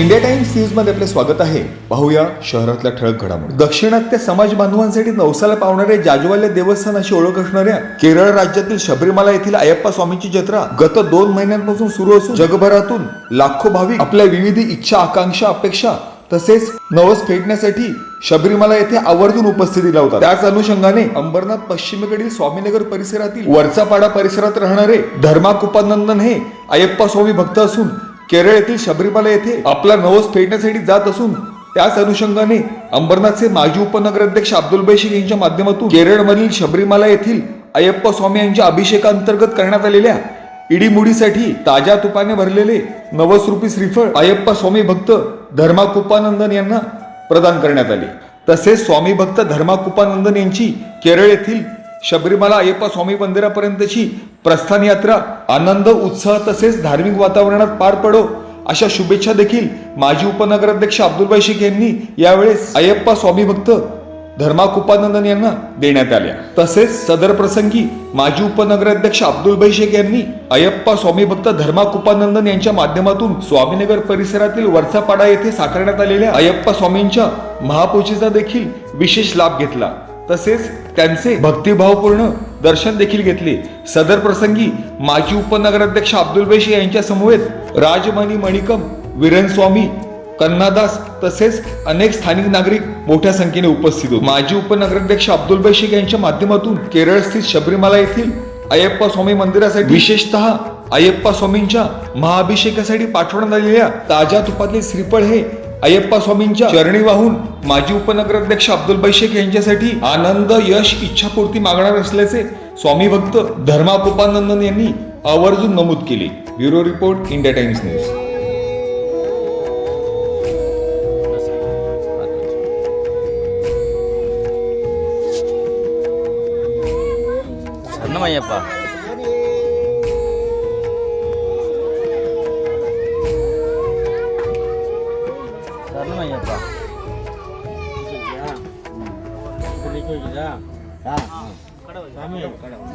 India times न्यूजमध्ये आपले स्वागत आहे. पाहूया शहरातल्या ठळक घडामोडी. दक्षिणात्य समाज बांधवांसाठी नवसाला पावणारे जाजवाल्य देवस्थान अशी ओळख असणाऱ्या केरळ राज्यातील शबरीमाला येथील अयप्पा स्वामींची जत्रा गत दोन महिन्यांपासून सुरू असून जगभरातून लाखो भाविक आपल्या विविध इच्छा आकांक्षा अपेक्षा तसेच नवस फेडण्यासाठी शबरीमाला येथे आवर्जून उपस्थिती लावतात. त्याच अनुषंगाने अंबरनाथ पश्चिमेकडील स्वामीनगर परिसरातील वरचापाडा परिसरात राहणारे धर्माकुपानंदन हे अयप्पा स्वामी भक्त असून केरळ येथील शबरीमाला येथे आपला नवस फेडण्यासाठी जात असून त्याच अनुषंगाने अंबरनाथचे माजी उपनगराध्यक्ष अब्दुल बैशिक यांच्या माध्यमातून केरळमधील शबरीमाला येथील अयप्पा स्वामी यांच्या अभिषेकांतर्गत करण्यात आलेल्या इडीमुडीसाठी ताज्या तुपाने भरलेले नवसरूपी श्रीफळ अयप्पा स्वामी भक्त धर्माकुपानंदन यांना प्रदान करण्यात आले. तसेच स्वामी भक्त धर्माकुपानंदन यांची केरळ येथील शबरीमाला अय्यप्पा स्वामी मंदिरापर्यंतची प्रस्थान यात्रा आनंद उत्साह तसेच धार्मिक वातावरणात पार पडो. अशा शुभेच्छा देखील माजी उपनगराध्यक्ष अब्दुलबाई शेख यांनी यावेळेस अय्यप्पा स्वामी भक्त धर्माकुपानंदन यांना देण्यात आल्या. तसेच सदर प्रसंगी माजी उपनगराध्यक्ष अब्दुलबाई शेख यांनी अय्यप्पा स्वामी भक्त धर्माकुपानंदन यांच्या माध्यमातून स्वामीनगर परिसरातील वरचापाडा येथे साकारण्यात आलेल्या अय्यप्पा स्वामींच्या महापूजेचा देखील विशेष लाभ घेतला. तसेच त्यांचे भक्तिभावपूर्ण दर्शन देखील घेतले. सदर प्रसंगी माजी उपनगराध्यक्ष अब्दुल बैशी यांच्या समवेत राजमणी मणिकम वीरेन स्वामी कन्नादास तसेच अनेक स्थानिक नागरिक मोठ्या संख्येने उपस्थित होते. माजी उपनगराध्यक्ष अब्दुल बैशिक यांच्या माध्यमातून केरळ स्थित शबरीमाला येथील अय्यप्पा स्वामी मंदिरासाठी विशेषतः अय्यप्पा स्वामींच्या महाअभिषेकासाठी पाठवण्यात आलेल्या ताज्या तुपातले श्रीफळ हे अय्यप्पा स्वामींच्या चरणी वाहून माजी उपनगराध्यक्ष अब्दुल बैशेख यांच्यासाठी आनंद यश इच्छापूर्ती मागणार असल्याचे स्वामी भक्त धर्माकुपानंदन यांनी आवर्जून नमूद केले. Bureau report India Times news. Ayyappa கோயிலா ஆ சாமி கடவுள்